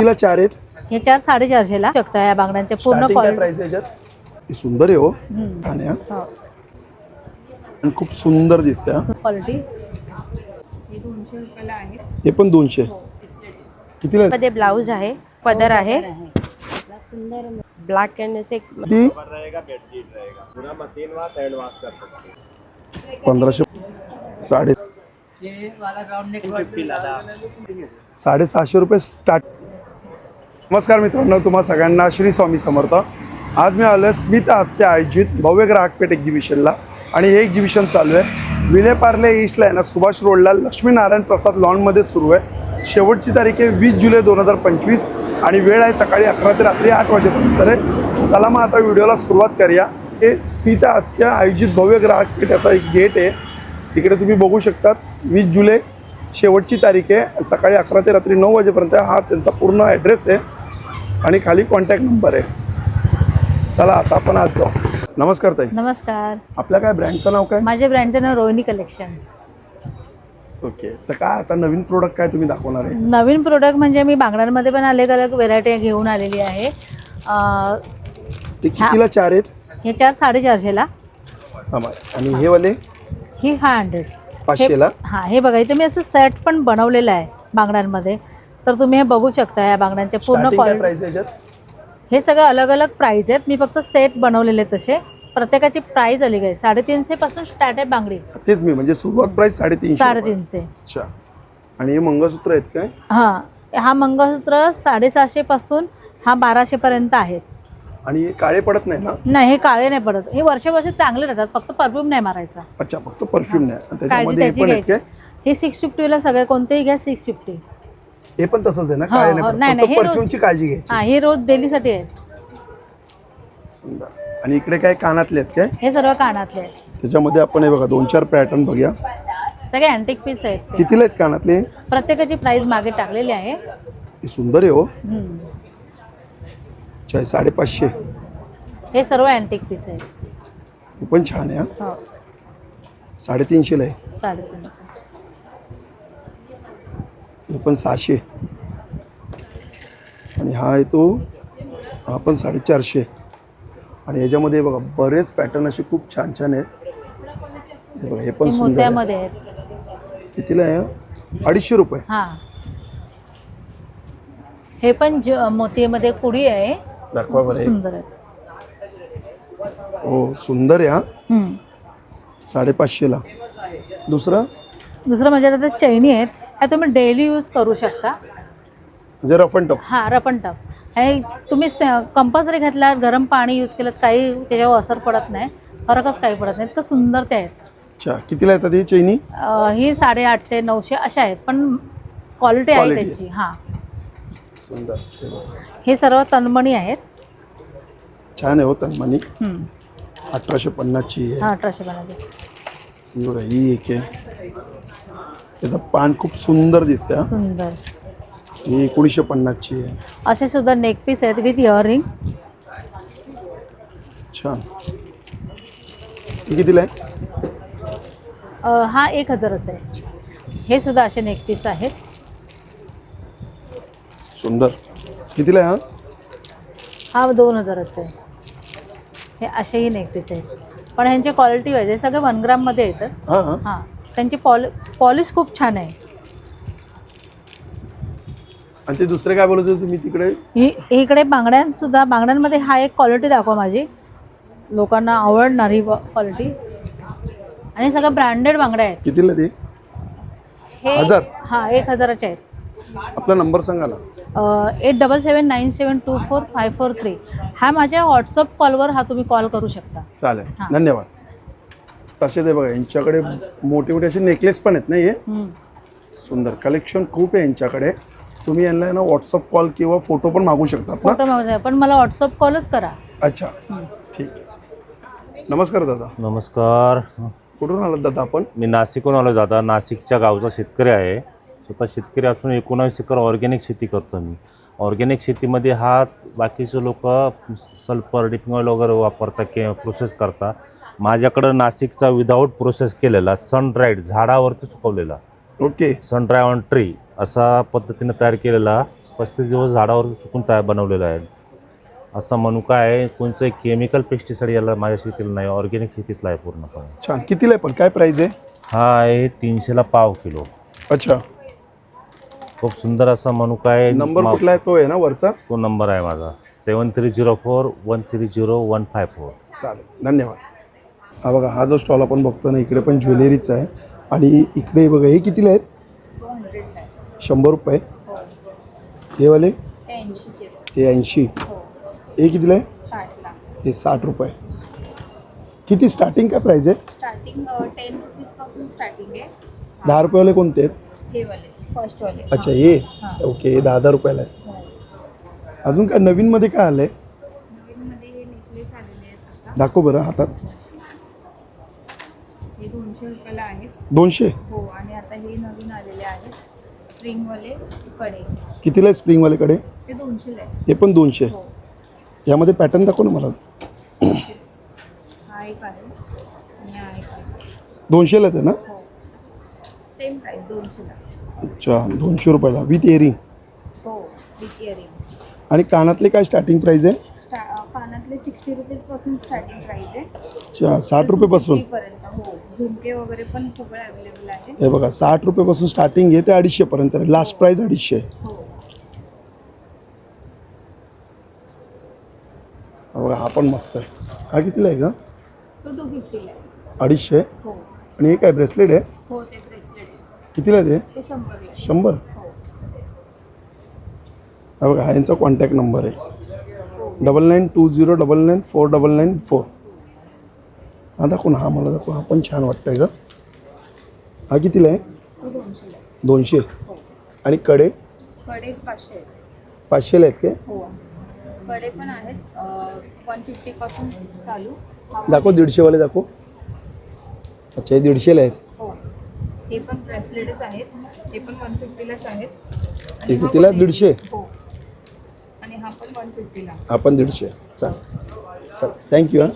तिला चार आहेत? हे चार साडेचारशेला शकता या बांगड्यांच्या पूर्ण काय प्राइस याच्यात? ही सुंदर आहे हो हा. आणि खूप सुंदर दिसते हा. क्वालिटी हे पण दोनशे. कितीला आहे? मध्ये ब्लाऊज आहे पदर आहे. ब्लैक एंड से किती? पंधराशे साडे साडेसहाशे रुपये स्टार्ट नमस्कार मित्रांनो तुम्हा सगळ्यांना श्री स्वामी समर्थ. आज मी आलो स्मित हास्य आयोजित भव्य ग्राहकपेठ एक्झिबिशनला आणि हे एक्झिबिशन चालू आहे. विलेपार्ले ईस्टला आहे ना सुभाष रोडला लक्ष्मीनारायण प्रसाद लॉनमध्ये सुरू आहे. शेवटची तारीख आहे वीस जुलै दोन हजार पंचवीस. आणि वेळ आहे सकाळी अकरा ते रात्री आठ वाजेपर्यंत आहे. चला मग आता व्हिडिओला सुरुवात करूया. हे स्मित हास्य आयोजित भव्य ग्राहकपेठ असा एक गेट आहे. तिकडे तुम्ही बघू शकतात वीस जुलै शेवटची तारीख आहे. सकाळी अकरा ते रात्री नऊ वाजेपर्यंत हा त्यांचा पूर्ण ॲड्रेस आहे. आणि खाली कॉन्टॅक्ट नंबर आहे. चला आता आपण आज जाऊ. नमस्कार ताई. नमस्कार. आपल्या काय ब्रँडचं नाव काय? माझ्या ब्रँडचं नाव रोहिणी कलेक्शन. ओके तर काय आता नवीन प्रोडक्ट काय तुम्ही दाखवणार आहे? नवीन प्रोडक्ट म्हणजे मी बांगड्यांमध्ये पण अलग अलग व्हेरायटी घेऊन आलेली आहे. अं, ते कितीला चार आहेत? हे चार साडेचारशेला. थांबा. आणि हे वाले? ही फाय हंड्रेड पाचशेला? हां हे बघा इथे मी असं सेट पण बनवलेलं आहे बांगड्यांमध्ये. तर तुम्ही हे बघू शकता या बांगड्यांच्या पूर्ण क्वालिटी प्राइस हे सगळं अलग अलग प्राईज आहेत. मी फक्त सेट बनवलेले तसे. प्रत्येकाची प्राईज अलग आहे साडेतीनशे पासून स्टार्ट आहे बांगडी. तेच मी म्हणजे सुरुवात प्राइस साडेतीनशे. साडेतीनशे. आणि हे मंगळसूत्र आहेत काय? हां. हा मंगळसूत्र साडेसहाशे पासून हा बाराशे पर्यंत आहेत. आणि हे काळे पडत नाही ना? नाही हे काळे नाही पडत. हे वर्ष वर्ष चांगले राहतात. फक्त परफ्यूम नाही मारायचा. अच्छा फक्त परफ्यूम नाही. हे. सिक्स फिफ्टीला सगळे कोणतेही घ्या सिक्स फिफ्टी हे पण तसंच आहे ना? हो, काय हो, नाही नाही. नाही, हे रोज- परफ्यूमची काळजी घ्यायची. हां हे रोज डेलीसाठी आहेत सुंदर. आणि इकडे काय कानातले आहेत काय? हे सर्व कानातले आहेत. त्याच्यामध्ये आपण हे बघा दोन चार पॅटर्न बघूया. सगळे अँटिक पीस आहेत ते. कितीला आहेत कानातले? प्रत्येकाची प्राईस मागे टाकलेली आहे. हे सुंदर आहे हो. हम्म. साडेपाचशे. हे सर्व अँटिक पीस आहेत. पण छान आहे हा. हो. साडेतीनशेला आहे. साडेतीनशे. हे पण सहाशे. आणि हा आहे तो हा पण साडेचारशे. आणि याच्यामध्ये बघा बरेच पॅटर्न असे खूप छान छान आहेत. हे बघा हे पण सुंदर आहे. कितीला आहे? हा? अडीचशे रुपये. हां. हे पण ज मोतीमध्ये कुडी आहे. दाखवा बरं हे. सुंदर आहे हो सुंदर आहे हा. हम्म. साडेपाचशेला. दुसरं? दुसरं म्हणजे आता चैनी आहेत. ह्या तुम्ही डेली यूज करू शकता. म्हणजे रफ अँड टफ हां रपन टप हे तुम्ही कंपल्सरी घातला गरम पाणी यूज केलं काही त्याच्यावर असर पडत नाही. फरकच काही पडत नाही. इतकं सुंदर ते आहेत. अच्छा कितीला येतात ही चैनी? अं, ही साडेआठशे नऊशे अशा आहेत. पण क्वालिटी आहे Quality. त्याची. हां. सुंदर. हे बघा. हे सर्व तनमणी आहेत. छान आहे हो हम्म. अठराशे पन्नासची आहे. हां अठराशे पन्नास ही बघा ही एक आहे. त्याचं पान खूप सुंदर दिसतं हा. सुंदर. ही एकोणीसशे पन्नासची आहे. असे सुद्धा नेक पीस आहेत विथ इयरिंग छान. ही कितीला आहे? हा एक हजाराचा आहे. हे सुद्धा असे नेक पीस आहेत. सुंदर. कितीला आहे हा? हा दोन हजाराचा आहे. हे असेही नेक पीस आहेत. पण ह्यांची क्वालिटी वाईज हे सगळे वन ग्राममध्ये येतात. हां हां. हां. त्यांची पॉल पॉलिश खूप छान आहे. आणि ते दुसरे काय बोलत होते तुम्ही तिकडे? ही इकडे बांगड्यांसुद्धा बांगड्यांमध्ये हा एक क्वालिटी दाखवा माझी. लोकांना आवडणार ही क्वालिटी आणि सगळं ब्रँडेड बांगड्या आहेत. कितीला ते? हे हजार? हां एक हजाराचे आहेत. आपला नंबर सांगा ना. Eight double seven nine seven two four five four three. हा माझ्या व्हॉट्सअप कॉलवर हा तुम्ही कॉल करू शकता. चालेल. हां. धन्यवाद. तसे ते बघा यांच्याकडे मोठे मोठे असे नेकलेस पण आहेत ना हे. सुंदर कलेक्शन खूप आहे यांच्याकडे. तुम्ही यांना ना व्हॉट्सअप कॉल किंवा फोटो पण मागू शकतात ना? फोटो मागू द्या. पण मला व्हॉट्सअप कॉलच करा. अच्छा. ठीक आहे. नमस्कार दादा. नमस्कार. कुठून आलात दादा आपण? मी नाशिकहून आलो दादा. नाशिकच्या गावचा शेतकरी आहे. स्वतः शेतकरी असून एकोणावीस एकर ऑर्गॅनिक शेती करतो मी. ऑर्गॅनिक शेतीमध्ये हा बाकीचे लोक सल्फर डिपिंग ऑइल वगैरे वापरतात किंवा प्रोसेस करतात. माझ्याकडं नाशिकचा विदाऊट प्रोसेस केलेला सन ड्राईड झाडावरती सुकवलेला. Okay. Sun dry on tree असा पद्धतीने तयार केलेला पस्तीस दिवस झाडावर चुकून तयार बनवलेलं आहे. असा मनुका आहे कोणचं केमिकल पेस्टिसाइड याला माझ्या शेतीला नाही ऑर्गॅनिक शेतीतला आहे पूर्णपणे. छान. कितीला आहे पण? काय प्राईज आहे? हा आहे तीनशेला पाव किलो. अच्छा. खूप सुंदर असा मनुका आहे. नंबर मा- कुठला आहे? तो आहे ना वरचा? तो नंबर आहे माझा. Seven three zero four one three zero one five four चालेल. धन्यवाद. हा बघा हा जो स्टॉल आपण बघतो ना इकडे पण ज्वेलरीचा आहे. आणि इकडे बघा हे कितीला आहेत? शंभर रुपये. हे वाले? हे ऐंशी. हे. कितीला आहे? हे साठ रुपये. किती स्टार्टिंग काय प्राईज आहे? स्टार्टिंग टेन रुपीजपासून स्टार्टिंग आहे. दहा रुपयेवाले कोणते आहेत? हे वाले फर्स्ट वाले. अच्छा हे. ओके हे दहा दहा रुपयाला आहे अजून काय नवीनमध्ये काय आलं आहे हे आहेत दाखव बरं हातात. हे दोनशे रुपयाला आहेत. दोनशे? हो आणि आता हे नवीन आलेले आहेत. स्प्रिंगवाले कडे. कितीला आहे स्प्रिंगवालेकडे ते दोनशेला आहे हे पण दोनशे. हो. यामध्ये पॅटर्न दाखव ना मला. हा एक आहे. आणि हा एक आहे. दोनशेलाच आहे ना? हो. सेम प्राईस दोनशेला. अच्छा दोनशे रुपयाला. विथ इयरिंग हो विथ इयरिंग आणि कानातले काय स्टार्टिंग प्राईज आहे? स्टा कानातले सिक्स्टी रुपीजपासून स्टार्टिंग प्राईस आहे. अच्छा साठ रुपयेपासून पर्यंत हो. झुमके वगैरे पण सगळं अवेलेबल आहे हे बघा साठ रुपयेपासून स्टार्टिंग आहे ते अडीचशेपर्यंत आहे लास्ट प्राईज अडीचशे. आहे. हो. हा बघा हा पण मस्त आहे. हा कितीला आहे का तो टू फिफ्टीला आहे. अडीचशे? हो. आणि हे काय ब्रेसलेट आहे? हो ते ब्रेसलेट आहे. कितीला आहे ते? ते शंभरला आहे. शंभर? हो. हा बघा हा यांचा कॉन्टॅक्ट नंबर आहे. Double nine two zero double nine four double nine four हा दाखव ना हा मला दाखव हा पण छान वाटतंय का हा कितीला आहे? आहे. दोनशे. आणि कडे? कडे पाचशे. पाचशेला आहेत काय? हो. कडे पण आहेत. वन फिफ्टीपासून चालू. दाखव दीडशेवाले दाखव. अच्छा हे दीडशेला आहेत. हो. हे पण ब्रेसलेटच आहेत. हे पण वन फिफ्टीलाच आहेत. हे कितीला? 180 दीडशे? हो. आणि हा पण वन फिफ्टीला हा पण दीडशे. चालेल. चल थँक्यू हां.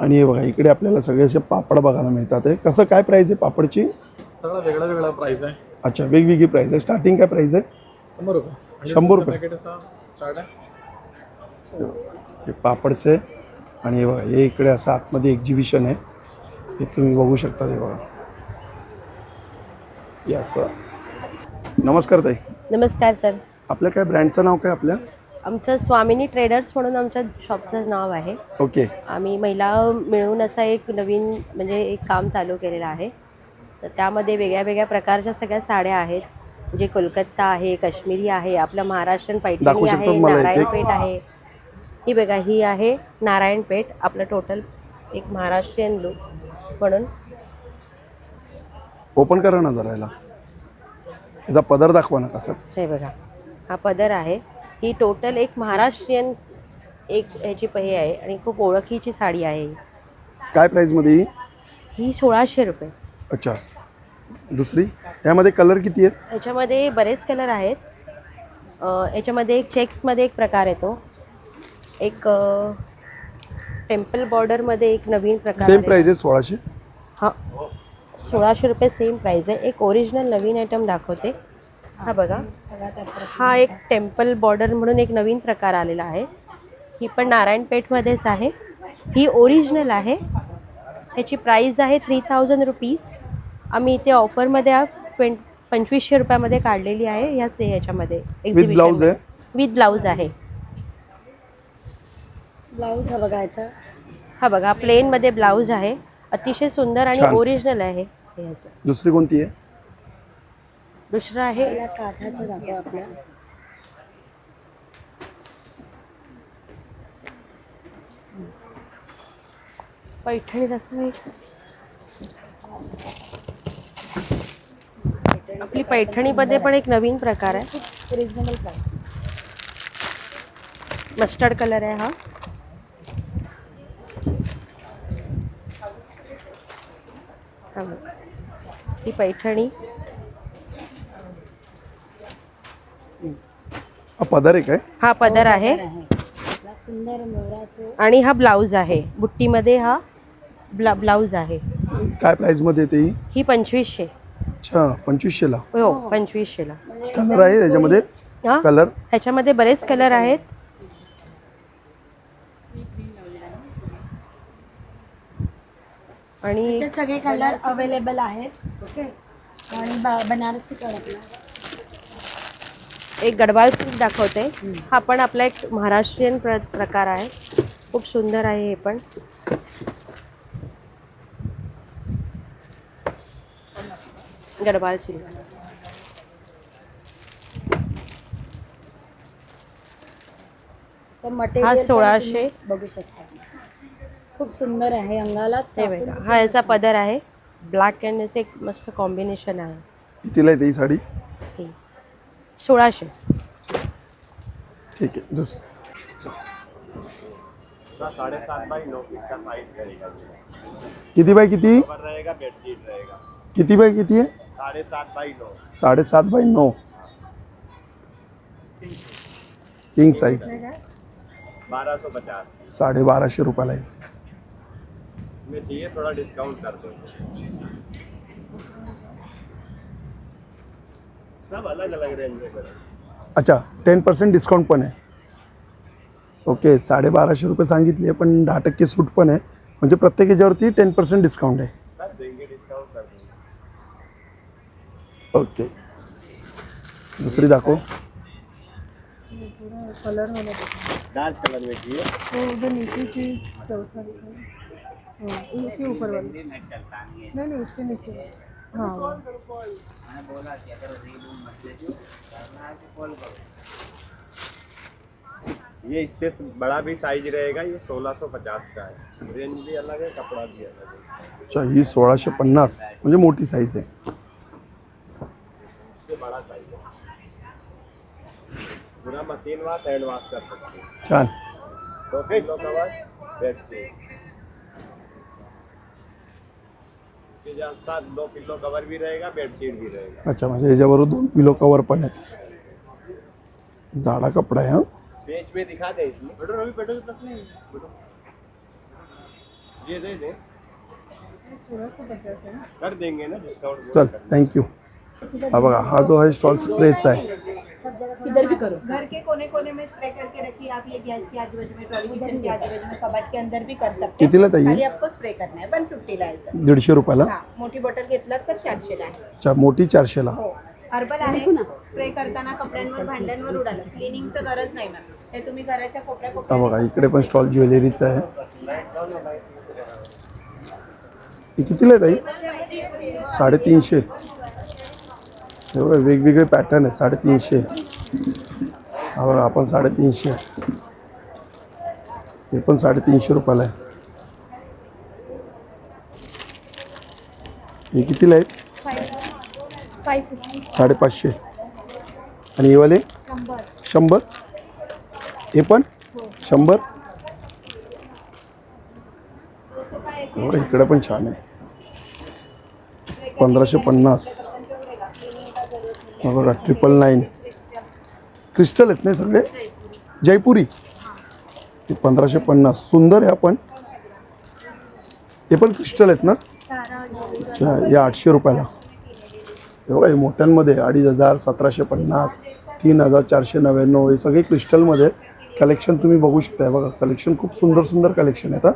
आणि हे बघा इकडे आपल्याला सगळे असे पापड बघायला मिळतात. आहे कसं काय प्राईज आहे पापडची? सगळा वेगळा वेगळा प्राइस आहे. अच्छा वेगवेगळी प्राईज आहे. स्टार्टिंग काय प्राईज आहे? शंभर रुपये. शंभर रुपये. पॅकेटचा स्टार्ट आहे. हे पापडचे. आणि हे बघा हे इकडे असं आतमध्ये एक्झिबिशन आहे. हे तुम्ही बघू शकता हे बघा. हे असं. नमस्कार ताई. नमस्कार सर. आपल्या काय ब्रँडचं नाव काय आपल्या? आमचं स्वामिनी ट्रेडर्स म्हणून आमच्या शॉपचं नाव आहे. ओके. आम्ही महिला मिळून असं एक नवीन म्हणजे एक काम चालू केलेलं आहे. तर त्यामध्ये वेगळ्या वेगळ्या प्रकारच्या सगळ्या साड्या आहेत. म्हणजे कोलकाता आहे काश्मीरी आहे आपलं महाराष्ट्रीयन दाखवू पैठणी शकतो आहे मला एक- नारायणपेठ आहे. ही बघा ही आहे नारायणपेठ. आपलं टोटल एक महाराष्ट्रीयन लुक म्हणून. ओपन करा ना जरा याला. याचा पदर दाखवा ना कसा. हे बघा. हा पदर आहे. ही टोटल एक महाराष्ट्रीयन एक ह्याची हे आहे आणि खूप ओळखीची साडी आहे ही. काय प्राईजमध्ये ही? ही सोळाशे रुपये. अच्छा. दुसरी? त्यामध्ये कलर किती आहेत? ह्याच्यामध्ये बरेच कलर आहेत. अ, याच्यामध्ये एक चेक्समध्ये एक प्रकार येतो. एक टेम्पल बॉर्डरमध्ये एक नवीन प्रकार सेम प्राईज आहे. सोळाशे? हा. सोळाशे रुपये सेम प्राईज आहे. एक ओरिजिनल नवीन आयटम दाखवते. हा बघा. हा एक टेम्पल बॉर्डर म्हणून एक नवीन प्रकार आलेला आहे. ही पण नारायणपेठमध्येच आहे. ही ओरिजिनल आहे. ह्याची प्राईज आहे थ्री थाउजंड रुपीज. आम्ही इथे ऑफरमध्ये ट्वें पंचवीसशे रुपयामध्ये काढलेली आहे. ह्या से ह्याच्यामध्ये विथ ब्लाऊज आहे? विथ ब्लाऊज आहे. ब्लाऊज हा बघायचा हा बघा प्लेनमध्ये ब्लाऊज आहे. अतिशय सुंदर आणि. ओरिजिनल आहे. हे असं दुसरी कोणती आहे? दुसरं आहे. काठाचं दाखव आपल्या पैठणी दाखव. आपली पैठणीमध्ये पण एक नवीन प्रकार आहे. रिजनेबल प्राईस मस्टर्ड कलर आहे हा. हा. ही पैठणी. हा पदर आहे. काय हा पदर आहे. सुंदर मोराचं आणि हा ब्लाऊज आहे. बुट्टीमध्ये हा ब्ला ब्लाऊज आहे. काय प्राईजमध्ये येते ही ही पंचवीसशे. अच्छा पंचवीसशेला. हो पंचवीसशेला. कलर आहे त्याच्यामध्ये हा? कलर ह्याच्यामध्ये बरेच कलर आहेत. आणि त्याच्यात सगळे कलर अवेलेबल आहेत. ओके आणि ब- बनारसी कडकला. एक गडवाल सिल्क दाखवते. हा पण आपला एक महाराष्ट्रीयन प्र प्रकार आहे. खूप सुंदर आहे हे पण. गडवाल सिल्क मटेरियल सोळाशे. बघू शकता. खूप सुंदर आहे अंगाला. हे बघा हा याचा पदर आहे. ब्लॅक अँड एक मस्त कॉम्बिनेशन आहे. कितीला आहे ती साडी? सोळाशे ठीक आहे दुस किती बाय किती? किती बाय किती आहे साडेसात बाय नऊ किंग साईज बारह सौ पचास साडे बाराशे रुपयाला आहे. थोड़ा डिस्काउंट कर दो. सब अलग अलग रेंज में करें। अच्छा टेन पर्सेंट डिस्काउंट पण आहे. ओके साडे बाराशे रुपये सांगितले पण दहा टक्के सूट पण आहे. म्हणजे प्रत्येक याच्यावरती टेन पर्सेंट डिस्काउंट आहे. ओके दुसरी दाखव. डार्क कलर में चाहिए। ये इससे बड़ा भी साइज़ रहेगा ये 1650 का है। रेंज भी अलग है कपड़ा भी अलग है। अच्छा ही सोळाशे पन्नास म्हणजे मोठी आहे इससे बड़ा साइज़ है। पूरा मशीन वॉश हैंड वॉश कर सकते हैं। छान दो किलो कवर बेडशीट साथ दो किलो कवर भी रहेगा बेडशीट भी रहेगा। अच्छा म्हणजे याच्याबरोबर दोन पिलो कवर पण आहेत. जाडा कपडा आहे हा? पेज पे दिखा दे इसमें। पेट्रोल अभी पेट्रोल तक नहीं। ये दे दे। कर देंगे ना डिस्काउंट चल थँक्यू हा बघा हा जो आहे स्टॉल स्प्रेचा आहे. घर के कोने कोने में स्प्रे करके रखिए आप ये गैस के आजू बाजू में ट्रॉली किचन के आजू बाजू में कबाट के अंदर भी कर सकते हैं। कितीला ताई? खाली आपको स्प्रे करना है वन फिफ्टीला आहे सर। दीडशे रुपयाला? हा मोठी बॉटल घेतलात तर चारशेला आहे अच्छा मोठी चारशेला हो हर्बल आहे स्प्रे करताना कपड्यांवर भांड्यांवर उडालं. क्लिनिंगचं गरज नाही मॅम. हे तुम्ही घराच्या कोपऱ्या हा कोपऱ्या बघा इकडे पण स्टॉल ज्वेलरीचा आहे. हे कितीला आहे ताई? साडेतीनशे. एवढे वेगवेगळे पॅटर्न आहे साडेतीनशे. हा बघा आपण साडेतीनशे. हे पण साडेतीनशे रुपयाला आहे. हे कितीला आहेत? साडेपाचशे. आणि हे वाले? शंभर. हे पण? शंभर? इकडे पण छान आहे. पंधराशे पन्नास. बघा ट्रिपल नाईन क्रिस्टल आहेत नाही सगळे? जयपुरी. ते पंधराशे पन्नास. सुंदर आहे आपण ते पण क्रिस्टल आहेत ना? अच्छा या आठशे रुपयाला. हे बघा हे मोठ्यांमध्ये अडीच हजार सतराशे पन्नास तीन हजार चारशे नव्याण्णव. हे सगळे क्रिस्टलमध्ये कलेक्शन तुम्ही बघू शकता. बघा कलेक्शन खूप सुंदर सुंदर कलेक्शन आहेत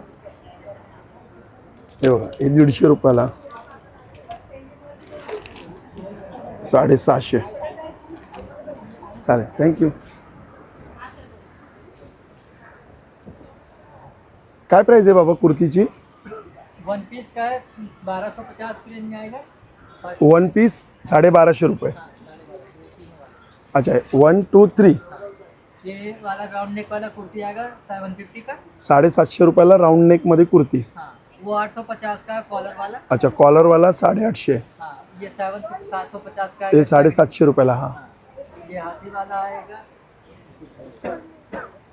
हे बघा हे दीडशे रुपयाला. साडेसहाशे. चालेल थँक्यू काय प्राईज आहे बाबा कुर्तीची? वन पीस का बारह सौ पचास की रेंज में आएगा वन पीस साडे बाराशे रुपये अच्छा वन टू थ्री ये वाला राउंड नेक वाला कुर्ती आएगा सेवन फिफ्टी का? साडेसातशे रुपयाला राऊंड नेकमध्ये कुर्ती. हाँ. वो आठ सौ पचास का? कॉलर वाला? अच्छा कॉलरवाला साडेआठशे. हाँ. ये सेवन सात सौ पचास का हे आएगा। साडेसातशे रुपयाला हा। ये हाथी वाला आएगा।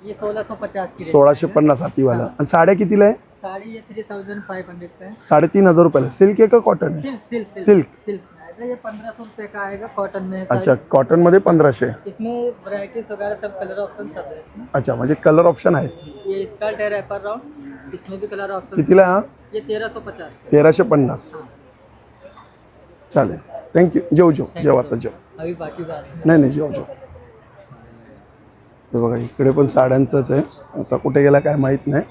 ये सोलह सौ पचास की range सोळाशे में पन्नास हातीवाला आणि साड्या कितीला आहे साड़ी ये थ्री थाउज़ेंड फाइव हंड्रेड का है। साडेतीन हज़ार रुपयाला सिल्क आहे का कॉटन आहे सिल्क सिल्क सिल्क। सिल्क। में आएगा। ये पंद्रह सौ रुपये का आएगा कॉटन में। है अच्छा साड़ी। कॉटनमध्ये पंधराशे इसमें वैरायटीज वगैरह सब कलर ऑप्शन सब है इसमें। अच्छा म्हणजे कलर ऑप्शन आहेत। ये स्कर्ट है रैपर राउंड इसमें भी कलर ऑप्शन कितीला हा? ये तेरह सौ पचास का तेराशे पन्नास। चालेल. थँक्यू जेव जेव. जेव आता जेव. अभी बाकी बात नाही नाही जेव जेव. हे बघा इकडे पण साड्यांचंच आहे. आता कुठे गेला काय माहीत नाही.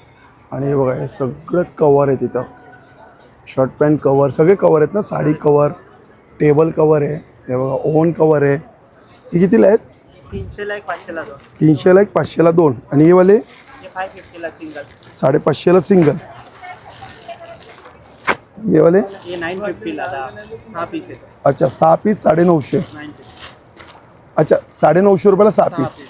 आणि हे बघा हे सगळं कवर आहे तिथं. शर्ट पॅन्ट कवर सगळे कवर आहेत ना? साडी कवर टेबल कवर आहे. हे बघा ओव्हन कवर आहे. हे कितीला आहेत? तीनशेला एक पाचशेला दोन. तीनशेला एक पाचशेला दोन. आणि हे वाले? हे साडेपाचशेला सिंगल हे वाले? नाईन फिफ्टीला दहा पीस आहे अच्छा सहा पीस नाईन फिफ्टी अच्छा साडेनऊशे रुपयाला सहा पीस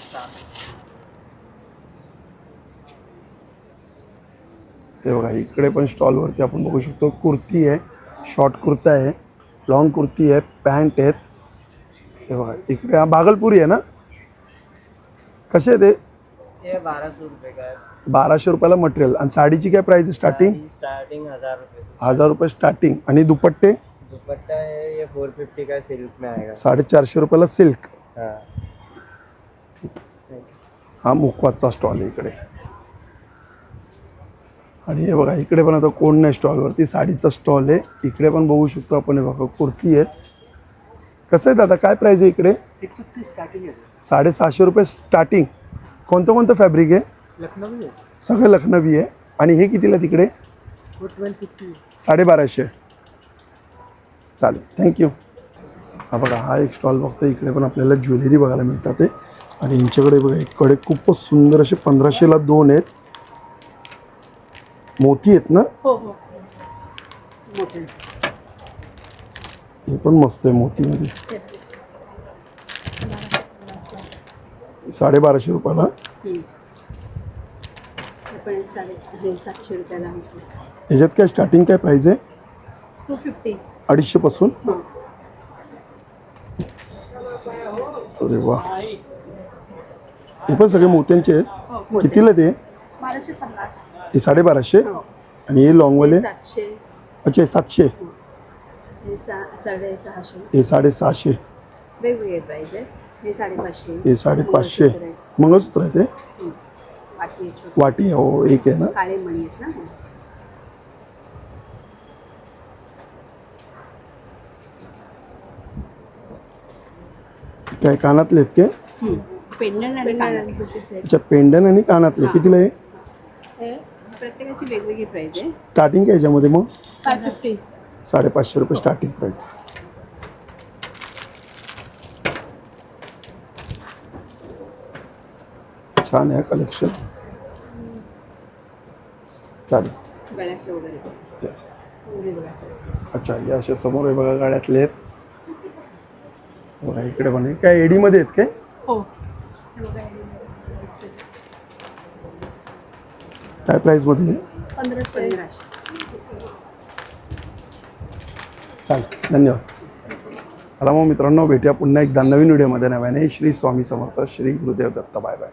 हे बघा इकडे पण स्टॉलवरती आपण बघू शकतो. कुर्ती आहे शॉर्ट कुर्ता आहे लॉंग कुर्ती आहे पॅन्ट आहेत. हे बघा इकडे हा भागलपुरी आहे ना? कसे आहे ते बाराशे रुपयाला मटेरियल. आणि साडीची काय प्राइस आहे? स्टार्टिंग स्टार्टिंग हजार रुपये. हजार रुपये स्टार्टिंग आणि दुपट्टे? दुपट्टा है ये फोर फिफ्टी का सिल्क में आएगा साडेचारशे रुपयाला सिल्क हाँ. हा मुखवासचा स्टॉल आहे इकडे. आणि हे बघा इकडे पण आता कोण नाही स्टॉलवरती साडीचा स्टॉल आहे. इकडे पण बघू शकतो आपण. हे बघा कुर्ती आहे. कसं आहे दादा? काय प्राईज आहे इकडे? सिक्स फिफ्टी स्टार्टिंग साडेसहाशे रुपये स्टार्टिंग कोणतं कोणतं फॅब्रिक आहे? लखनऊ में सगळं लखनवी आहे. आणि हे कितीला तिकडे? साडेबाराशे. चालेल. थँक्यू हा बघा हा एक स्टॉल बघतो इकडे पण आपल्याला ज्वेलरी बघायला मिळतात आणि यांच्याकडे बघा इकडे खूपच सुंदर असे पंधराशेला दोन आहेत. मोती आहेत ना? हो हो. हे पण मस्त आहे मोतीमध्ये. साडेबाराशे रुपयाला. पण साडे सातशे रुपयाला याच्यात काय स्टार्टिंग काय प्राईज आहे टू फिफ्टी अडीचशेपासून अरे वा. हे पण सगळे मोत्यांचे आहेत. कितीला ते बाराशे पन्नास. हे साडेबाराशे? आणि हे लॉंगवाले सातशे. अच्छा हे सातशे. हे सा साडे सहाशे हे साडेसहाशे. वेगवेगळे प्राईस आहे हे साडेपाचशे. हे मंगळसूत्र आहे ते? वाटी हो एक आहे ना? काय कानातले आहेत काय? पेंडन आणि कानातले. अच्छा पेंडन आणि कानातले. कितीला आहे? हे प्रत्येकाची वेगवेगळी प्राईस आहे. स्टार्टिंग काय याच्यामध्ये मग? साडेपाचशे रुपये स्टार्टिंग प्राईस छान आहे कलेक्शन चालेल. अच्छा हे असे समोर आहे बघा गाड्यातले आहेत. बघा इकडे पण आहे. काय एडीमध्ये आहेत काय? हो. काय प्राईजमध्ये चालेल. धन्यवाद. चला मग मित्रांनो भेटूया पुन्हा एकदा नवीन व्हिडिओमध्ये नव्याने श्री स्वामी समर्थ श्री गुरुदेव दत्त. Bye bye.